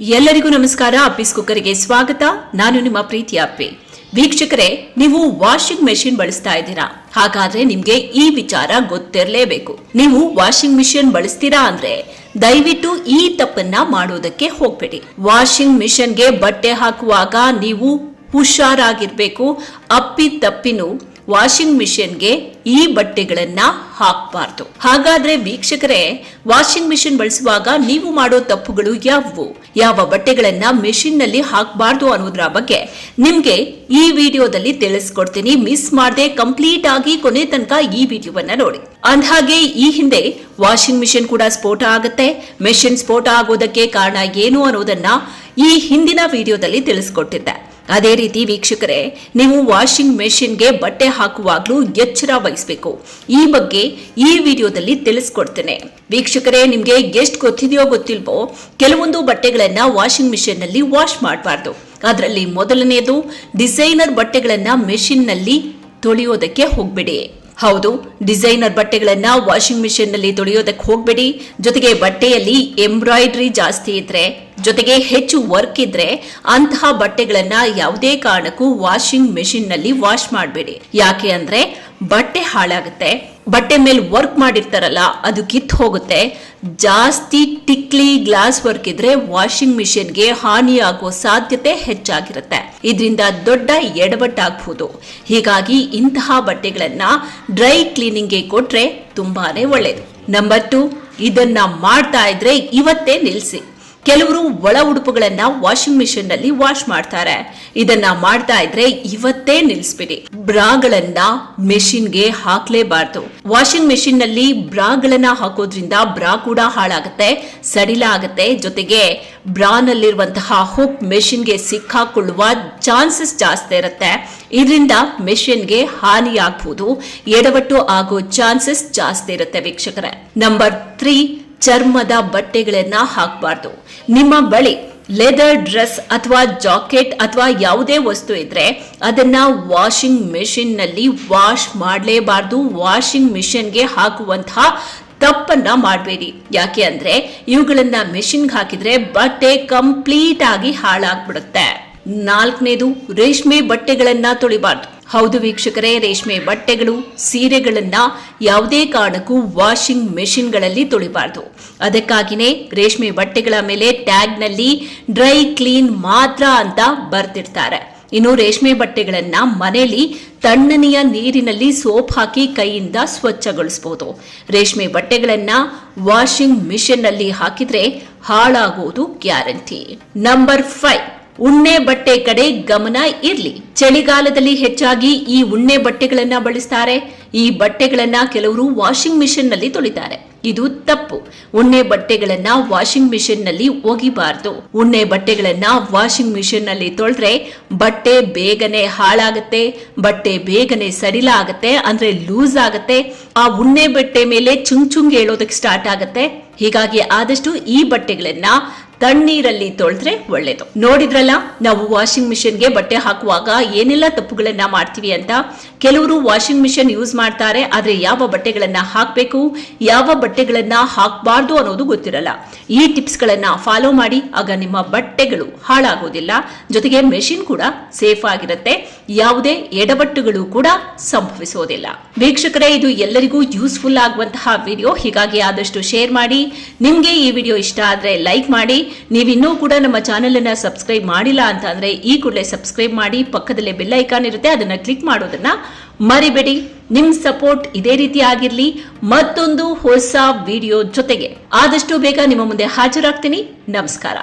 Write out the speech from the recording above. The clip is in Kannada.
ಎಲ್ಲರಿಗೂ ನಮಸ್ಕಾರ. ಅಪ್ಪಿಸ್ ಕುಕ್ಕರ್ಗೆ ಸ್ವಾಗತ. ನಾನು ನಿಮ್ಮ ಪ್ರೀತಿ ಅಪ್ಪಿ. ವೀಕ್ಷಕರೇ, ನೀವು ವಾಷಿಂಗ್ ಮೆಷಿನ್ ಬಳಸ್ತಾ ಇದ್ದೀರಾ? ಹಾಗಾದ್ರೆ ನಿಮ್ಗೆ ಈ ವಿಚಾರ ಗೊತ್ತಿರಲೇಬೇಕು. ನೀವು ವಾಷಿಂಗ್ ಮಿಷಿನ್ ಬಳಸ್ತೀರಾ ಅಂದ್ರೆ ದಯವಿಟ್ಟು ಈ ತಪ್ಪನ್ನ ಮಾಡೋದಕ್ಕೆ ಹೋಗ್ಬೇಡಿ. ವಾಷಿಂಗ್ ಮಿಷನ್ಗೆ ಬಟ್ಟೆ ಹಾಕುವಾಗ ನೀವು ಹುಷಾರಾಗಿರ್ಬೇಕು. ಅಪ್ಪಿ ತಪ್ಪಿನು ವಾಷಿಂಗ್ ಮಿಷಿನ್ಗೆ ಈ ಬಟ್ಟೆಗಳನ್ನ ಹಾಕಬಾರ್ದು. ಹಾಗಾದ್ರೆ ವೀಕ್ಷಕರೇ, ವಾಷಿಂಗ್ ಮಿಷಿನ್ ಬಳಸುವಾಗ ನೀವು ಮಾಡೋ ತಪ್ಪುಗಳು ಯಾವುವು? ಯಾವ ಬಟ್ಟೆಗಳನ್ನ ಮಿಷಿನ್ನಲ್ಲಿ ಹಾಕಬಾರ್ದು ಅನ್ನೋದ್ರ ಬಗ್ಗೆ ನಿಮ್ಗೆ ಈ ವಿಡಿಯೋದಲ್ಲಿ ತಿಳಿಸ್ಕೊಡ್ತೀನಿ. ಮಿಸ್ ಮಾಡದೆ ಕಂಪ್ಲೀಟ್ ಆಗಿ ಕೊನೆ ತನಕ ಈ ವಿಡಿಯೋವನ್ನ ನೋಡಿ. ಅಂದ್ಹಾಗೆ, ಈ ಹಿಂದೆ ವಾಷಿಂಗ್ ಮಿಷಿನ್ ಕೂಡ ಸ್ಫೋಟ ಆಗುತ್ತೆ. ಮೆಷಿನ್ ಸ್ಫೋಟ ಆಗೋದಕ್ಕೆ ಕಾರಣ ಏನು ಅನ್ನೋದನ್ನ ಈ ಹಿಂದಿನ ವಿಡಿಯೋದಲ್ಲಿ ತಿಳಿಸ್ಕೊಟ್ಟಿದ್ದೆ. ಅದೇ ರೀತಿ ವೀಕ್ಷಕರೇ, ನೀವು ವಾಷಿಂಗ್ ಮೆಷಿನ್ಗೆ ಬಟ್ಟೆ ಹಾಕುವಾಗಲೂ ಎಚ್ಚರ ವಹಿಸಬೇಕು. ಈ ಬಗ್ಗೆ ಈ ವಿಡಿಯೋದಲ್ಲಿ ತಿಳಿಸ್ಕೊಡ್ತೇನೆ. ವೀಕ್ಷಕರೇ, ನಿಮಗೆ ಎಷ್ಟು ಗೊತ್ತಿದೆಯೋ ಗೊತ್ತಿಲ್ವೋ, ಕೆಲವೊಂದು ಬಟ್ಟೆಗಳನ್ನು ವಾಷಿಂಗ್ ಮೆಷಿನ್ನಲ್ಲಿ ವಾಶ್ ಮಾಡಬಾರ್ದು. ಅದರಲ್ಲಿ ಮೊದಲನೆಯದು ಡಿಸೈನರ್ ಬಟ್ಟೆಗಳನ್ನು ಮೆಷಿನ್ನಲ್ಲಿ ತೊಳೆಯೋದಕ್ಕೆ ಹೋಗಬೇಡಿ. ಹೌದು ಡಿಸೈನರ್ ಬಟ್ಟೆಗಳನ್ನ ವಾಷಿಂಗ್ ಮಿಷಿನ್ನಲ್ಲಿ ತೊಳೆಯೋದಕ್ಕೆ ಹೋಗಬೇಡಿ. ಜೊತೆಗೆ ಬಟ್ಟೆಯಲ್ಲಿ ಎಂಬ್ರಾಯ್ಡ್ರಿ ಜಾಸ್ತಿ ಇದ್ರೆ ಜೊತೆಗೆ ಹೆಚ್ಚು ವರ್ಕ್ ಇದ್ರೆ ಅಂತಹ ಬಟ್ಟೆಗಳನ್ನ ಯಾವುದೇ ಕಾರಣಕ್ಕೂ ವಾಷಿಂಗ್ ಮೆಷಿನ್ನಲ್ಲಿ ವಾಶ್ ಮಾಡಬೇಡಿ. ಯಾಕೆ ಅಂದ್ರೆ ಬಟ್ಟೆ ಹಾಳಾಗುತ್ತೆ. ಬಟ್ಟೆ ಮೇಲೆ ವರ್ಕ್ ಮಾಡಿರ್ತಾರಲ್ಲ, ಅದು ಕಿತ್ ಹೋಗುತ್ತೆ. ಜಾಸ್ತಿ ಟಿಕ್ಲಿ ಗ್ಲಾಸ್ ವರ್ಕ್ ಇದ್ರೆ ವಾಷಿಂಗ್ ಮಿಷಿನ್ಗೆ ಹಾನಿಯಾಗುವ ಸಾಧ್ಯತೆ ಹೆಚ್ಚಾಗಿರುತ್ತೆ. ಇದರಿಂದ ದೊಡ್ಡ ಎಡವಟ್ಟಾಗಬಹುದು ಹೀಗಾಗಿ ಇಂತಹ ಬಟ್ಟೆಗಳನ್ನ ಡ್ರೈ ಕ್ಲೀನಿಂಗ್ಗೆ ಕೊಟ್ರೆ ತುಂಬಾನೇ ಒಳ್ಳೇದು. ನಂಬರ್ ಟು ಇದನ್ನ ಮಾಡ್ತಾ ಇದ್ರೆ ಇವತ್ತೇ ನಿಲ್ಸಿ. ಕೆಲವರು ಒಳ ಉಡುಪುಗಳನ್ನ ವಾಷಿಂಗ್ ಮಿಷಿನ್ನಲ್ಲಿ ವಾಶ್ ಮಾಡ್ತಾರೆ. ಇದನ್ನ ಮಾಡ್ತಾ ಇದ್ರೆ ಇವತ್ತೇ ನಿಲ್ಸ್ಬಿಡಿ. ಬ್ರಾಗಳನ್ನ ಮೆಷಿನ್ಗೆ ಹಾಕ್ಲೇಬಾರ್ದು. ವಾಷಿಂಗ್ ಮೆಷಿನ್ನಲ್ಲಿ ಬ್ರಾಗಳನ್ನ ಹಾಕೋದ್ರಿಂದ ಬ್ರಾ ಕೂಡ ಹಾಳಾಗುತ್ತೆ, ಸಡಿಲ ಆಗುತ್ತೆ. ಜೊತೆಗೆ ಬ್ರಾನಲ್ಲಿರುವಂತಹ ಹುಕ್ ಮೆಷಿನ್ಗೆ ಸಿಕ್ಕಾಕೊಳ್ಳುವ ಚಾನ್ಸಸ್ ಜಾಸ್ತಿ ಇರುತ್ತೆ. ಇದರಿಂದ ಮೆಷಿನ್ಗೆ ಹಾನಿ ಆಗ್ಬಹುದು ಎಡವಟ್ಟು ಆಗೋ ಚಾನ್ಸಸ್ ಜಾಸ್ತಿ ಇರುತ್ತೆ ವೀಕ್ಷಕರೇ. ನಂಬರ್ ತ್ರೀ ಚರ್ಮದ ಬಟ್ಟೆಗಳನ್ನ ಹಾಕಬಾರ್ದು. ನಿಮ್ಮ ಬಳಿ ಲೆದರ್ ಡ್ರೆಸ್ ಅಥವಾ ಜಾಕೆಟ್ ಅಥವಾ ಯಾವುದೇ ವಸ್ತು ಇದ್ರೆ ಅದನ್ನ ವಾಷಿಂಗ್ ಮೆಷಿನ್ನಲ್ಲಿ ವಾಶ್ ಮಾಡಲೇಬಾರ್ದು. ವಾಷಿಂಗ್ ಮಿಷಿನ್ಗೆ ಹಾಕುವಂತಹ ತಪ್ಪನ್ನ ಮಾಡಬೇಡಿ. ಯಾಕೆ ಅಂದ್ರೆ ಇವುಗಳನ್ನ ಮೆಷಿನ್ಗೆ ಹಾಕಿದ್ರೆ ಬಟ್ಟೆ ಕಂಪ್ಲೀಟ್ ಆಗಿ ಹಾಳಾಗ್ಬಿಡುತ್ತೆ. ನಾಲ್ಕನೇದು, ರೇಷ್ಮೆ ಬಟ್ಟೆಗಳನ್ನ ತೊಳಿಬಾರ್ದು. ಹೌದು ವೀಕ್ಷಕರೇ, ರೇಷ್ಮೆ ಬಟ್ಟೆಗಳು, ಸೀರೆಗಳನ್ನ ಯಾವುದೇ ಕಾರಣಕ್ಕೂ ವಾಷಿಂಗ್ ಮೆಷಿನ್ಗಳಲ್ಲಿ ತೊಳಿಬಾರ್ದು. ಅದಕ್ಕಾಗಿನೇ ರೇಷ್ಮೆ ಬಟ್ಟೆಗಳ ಮೇಲೆ ಟ್ಯಾಗ್ನಲ್ಲಿ ಡ್ರೈ ಕ್ಲೀನ್ ಮಾತ್ರ ಅಂತ ಬರ್ತಿರ್ತಾರೆ ಇನ್ನು ರೇಷ್ಮೆ ಬಟ್ಟೆಗಳನ್ನ ಮನೆಯಲ್ಲಿ ತಣ್ಣನೆಯ ನೀರಿನಲ್ಲಿ ಸೋಪ್ ಹಾಕಿ ಕೈಯಿಂದ ಸ್ವಚ್ಛಗೊಳಿಸಬಹುದು ರೇಷ್ಮೆ ಬಟ್ಟೆಗಳನ್ನ ವಾಷಿಂಗ್ ಮಿಷಿನ್ನಲ್ಲಿ ಹಾಕಿದ್ರೆ ಹಾಳಾಗುವುದು ಗ್ಯಾರಂಟಿ. Number five. ಉಣ್ಣೆ ಬಟ್ಟೆ ಕಡೆ ಗಮನ ಇರಲಿ. ಚಳಿಗಾಲದಲ್ಲಿ ಹೆಚ್ಚಾಗಿ ಈ ಉಣ್ಣೆ ಬಟ್ಟೆಗಳನ್ನ ಬಳಸ್ತಾರೆ. ಈ ಬಟ್ಟೆಗಳನ್ನ ಕೆಲವರು ವಾಷಿಂಗ್ ಮಿಷಿನ್ನಲ್ಲಿ ತೊಳಿತಾರೆ. ಇದು ತಪ್ಪು. ಉಣ್ಣೆ ಬಟ್ಟೆಗಳನ್ನ ವಾಷಿಂಗ್ ಮಿಷಿನ್ನಲ್ಲಿ ಹೋಗಿಬಾರದು ಉಣ್ಣೆ ಬಟ್ಟೆಗಳನ್ನ ವಾಷಿಂಗ್ ಮಿಷಿನ್ನಲ್ಲಿ ತೊಳೆದ್ರೆ ಬಟ್ಟೆ ಬೇಗನೆ ಹಾಳಾಗುತ್ತೆ, ಬಟ್ಟೆ ಬೇಗನೆ ಸಡಿಲ ಆಗುತ್ತೆ, ಅಂದ್ರೆ ಲೂಸ್ ಆಗುತ್ತೆ, ಆ ಉಣ್ಣೆ ಬಟ್ಟೆ ಮೇಲೆ ಚುಂಗ್ ಚುಂಗ್ ಹೇಳೋದಕ್ಕೆ ಸ್ಟಾರ್ಟ್ ಆಗುತ್ತೆ. ಹೀಗಾಗಿ ಆದಷ್ಟು ಈ ಬಟ್ಟೆಗಳನ್ನ ತಣ್ಣೀರಲ್ಲಿ ತೊಳೆದ್ರೆ ಒಳ್ಳೇದು. ನೋಡಿದ್ರಲ್ಲ, ನಾವು ವಾಷಿಂಗ್ ಮಿಷಿನ್ಗೆ ಬಟ್ಟೆ ಹಾಕುವಾಗ ಏನೆಲ್ಲ ತಪ್ಪುಗಳನ್ನ ಮಾಡ್ತೀವಿ ಅಂತ? ಕೆಲವರು ವಾಷಿಂಗ್ ಮಿಷಿನ್ ಯೂಸ್ ಮಾಡ್ತಾರೆ, ಆದ್ರೆ ಯಾವ ಬಟ್ಟೆಗಳನ್ನ ಹಾಕಬೇಕು, ಯಾವ ಬಟ್ಟೆಗಳನ್ನ ಹಾಕಬಾರ್ದು ಅನ್ನೋದು ಗೊತ್ತಿರಲ್ಲ. ಈ ಟಿಪ್ಸ್ ಗಳನ್ನ ಫಾಲೋ ಮಾಡಿ, ಆಗ ನಿಮ್ಮ ಬಟ್ಟೆಗಳು ಹಾಳಾಗೋದಿಲ್ಲ. ಜೊತೆಗೆ ಮೆಷಿನ್ ಕೂಡ ಸೇಫ್ ಆಗಿರುತ್ತೆ. ಯಾವುದೇ ಎಡಬಟ್ಟುಗಳು ಕೂಡ ಸಂಭವಿಸೋದಿಲ್ಲ ವೀಕ್ಷಕರೇ, ಇದು ಎಲ್ಲರಿಗೂ ಯೂಸ್ಫುಲ್ ಆಗುವಂತಹ ವಿಡಿಯೋ ಹೀಗಾಗಿ ಆದಷ್ಟು ಶೇರ್ ಮಾಡಿ. ನಿಮಗೆ ಈ ವಿಡಿಯೋ ಇಷ್ಟ ಆದ್ರೆ ಲೈಕ್ ಮಾಡಿ. ನೀವಿನ್ನೂ ಕೂಡ ನಮ್ಮ ಚಾನೆಲ್ ಅನ್ನ ಸಬ್ಸ್ಕ್ರೈಬ್ ಮಾಡಿಲ್ಲ ಅಂತ ಅಂದ್ರೆ ಈ ಕೂಡಲೇ ಸಬ್ಸ್ಕ್ರೈಬ್ ಮಾಡಿ. ಪಕ್ಕದಲ್ಲೇ ಬೆಲ್ ಐಕಾನ್ ಇರುತ್ತೆ, ಅದನ್ನ ಕ್ಲಿಕ್ ಮಾಡೋದನ್ನ ಮರಿಬೇಡಿ. ನಿಮ್ ಸಪೋರ್ಟ್ ಇದೇ ರೀತಿ ಆಗಿರ್ಲಿ. ಮತ್ತೊಂದು ಹೊಸ ವಿಡಿಯೋ ಜೊತೆಗೆ. ಆದಷ್ಟು ಬೇಗ ನಿಮ್ಮ ಮುಂದೆ ಹಾಜರಾಗ್ತೀನಿ. ನಮಸ್ಕಾರ.